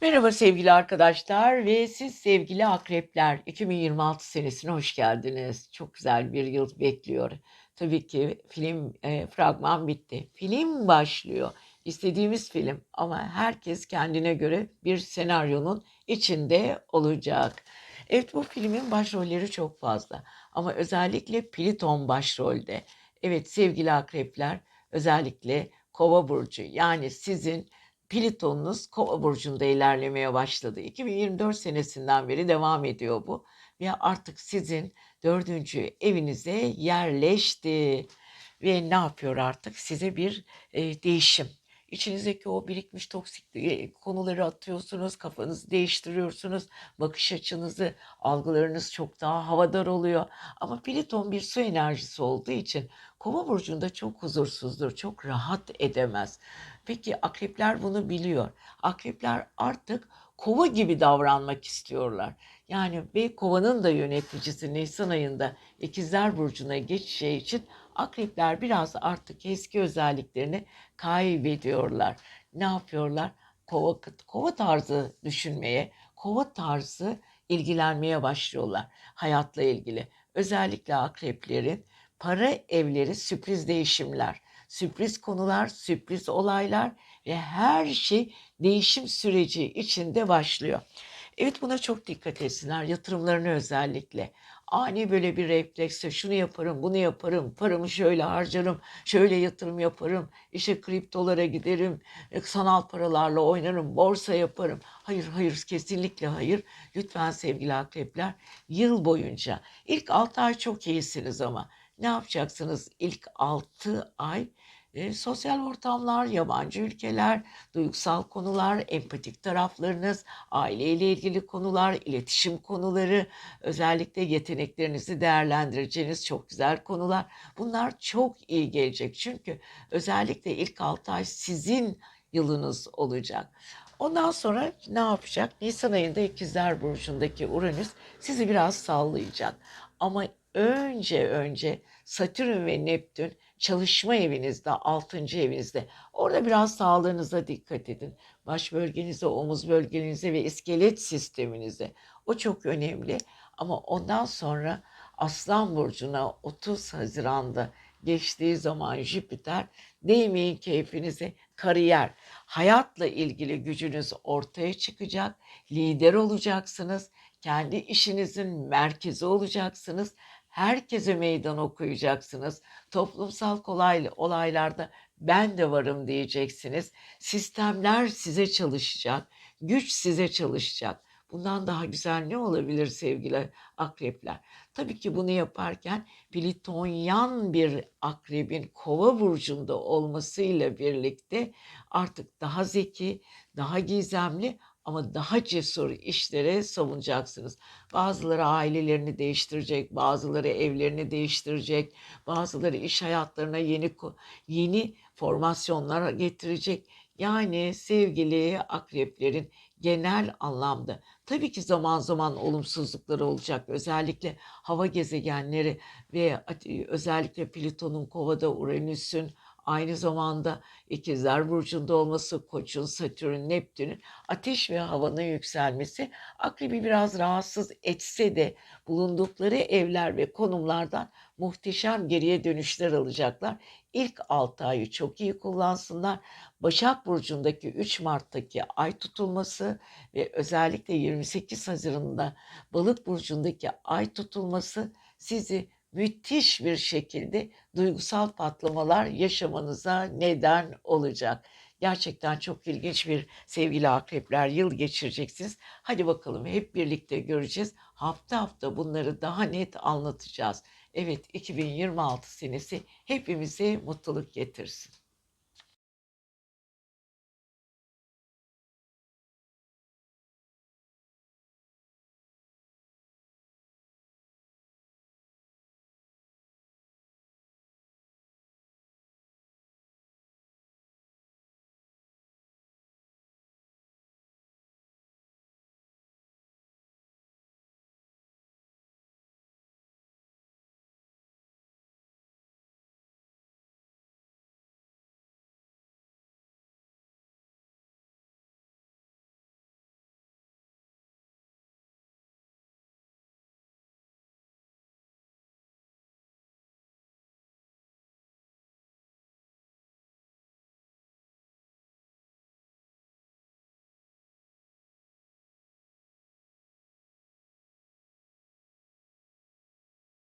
Merhaba sevgili arkadaşlar ve siz sevgili akrepler. 2026 senesine hoş geldiniz. Çok güzel bir yıl bekliyor. Tabii ki film e, fragman bitti. Film başlıyor. İstediğimiz film ama herkes kendine göre bir senaryonun içinde olacak. Evet bu filmin başrolleri çok fazla ama özellikle Pliton başrolde. Evet sevgili akrepler özellikle Kova burcu yani sizin Plitonunuz Kova burcunda ilerlemeye başladı. 2024 senesinden beri devam ediyor bu ve artık sizin dördüncü evinize yerleşti ve ne yapıyor artık? Size bir e, değişim. İçinizdeki o birikmiş toksik konuları atıyorsunuz, kafanızı değiştiriyorsunuz, bakış açınızı, algılarınız çok daha havadar oluyor. Ama Plüton bir su enerjisi olduğu için Kova burcunda çok huzursuzdur, çok rahat edemez. Peki akrepler bunu biliyor. Akrepler artık kova gibi davranmak istiyorlar. Yani ve kovanın da yöneticisi Nisan ayında İkizler Burcu'na geçeceği için akrepler biraz artık eski özelliklerini kaybediyorlar. Ne yapıyorlar? Kova, kova tarzı düşünmeye, kova tarzı ilgilenmeye başlıyorlar hayatla ilgili. Özellikle akreplerin para evleri sürpriz değişimler, sürpriz konular, sürpriz olaylar ve her şey değişim süreci içinde başlıyor. Evet buna çok dikkat etsinler yatırımlarını özellikle. Ani böyle bir refleksle şunu yaparım, bunu yaparım, paramı şöyle harcarım, şöyle yatırım yaparım, işte kriptolara giderim, e, sanal paralarla oynarım, borsa yaparım. Hayır, hayır, kesinlikle hayır. Lütfen sevgili akrepler yıl boyunca ilk 6 ay çok iyisiniz ama ne yapacaksınız ilk 6 ay? E, sosyal ortamlar, yabancı ülkeler, duygusal konular, empatik taraflarınız, aileyle ilgili konular, iletişim konuları, özellikle yeteneklerinizi değerlendireceğiniz çok güzel konular. Bunlar çok iyi gelecek. Çünkü özellikle ilk 6 ay sizin yılınız olacak. Ondan sonra ne yapacak? Nisan ayında İkizler Burcu'ndaki Uranüs sizi biraz sallayacak. Ama önce önce Satürn ve Neptün çalışma evinizde, 6. evinizde. Orada biraz sağlığınıza dikkat edin. Baş bölgenize, omuz bölgenize ve iskelet sisteminize. O çok önemli. Ama ondan sonra Aslan Burcu'na 30 Haziran'da geçtiği zaman Jüpiter değmeyin keyfinize kariyer, hayatla ilgili gücünüz ortaya çıkacak, lider olacaksınız, kendi işinizin merkezi olacaksınız, herkese meydan okuyacaksınız. Toplumsal kolay olaylarda ben de varım diyeceksiniz. Sistemler size çalışacak, güç size çalışacak. Bundan daha güzel ne olabilir sevgili akrepler? Tabii ki bunu yaparken Plitonyan bir akrebin kova burcunda olmasıyla birlikte artık daha zeki, daha gizemli ama daha cesur işlere savunacaksınız. Bazıları ailelerini değiştirecek, bazıları evlerini değiştirecek, bazıları iş hayatlarına yeni yeni formasyonlar getirecek. Yani sevgili akreplerin genel anlamda tabii ki zaman zaman olumsuzlukları olacak. Özellikle hava gezegenleri ve özellikle Plüton'un kovada Uranüs'ün aynı zamanda ikizler burcunda olması, koçun, satürn, neptünün ateş ve havanın yükselmesi akrebi biraz rahatsız etse de bulundukları evler ve konumlardan muhteşem geriye dönüşler alacaklar. İlk 6 ayı çok iyi kullansınlar. Başak Burcu'ndaki 3 Mart'taki ay tutulması ve özellikle 28 Haziran'da Balık Burcu'ndaki ay tutulması sizi müthiş bir şekilde duygusal patlamalar yaşamanıza neden olacak. Gerçekten çok ilginç bir sevgili akrepler yıl geçireceksiniz. Hadi bakalım hep birlikte göreceğiz. Hafta hafta bunları daha net anlatacağız. Evet 2026 senesi hepimize mutluluk getirsin.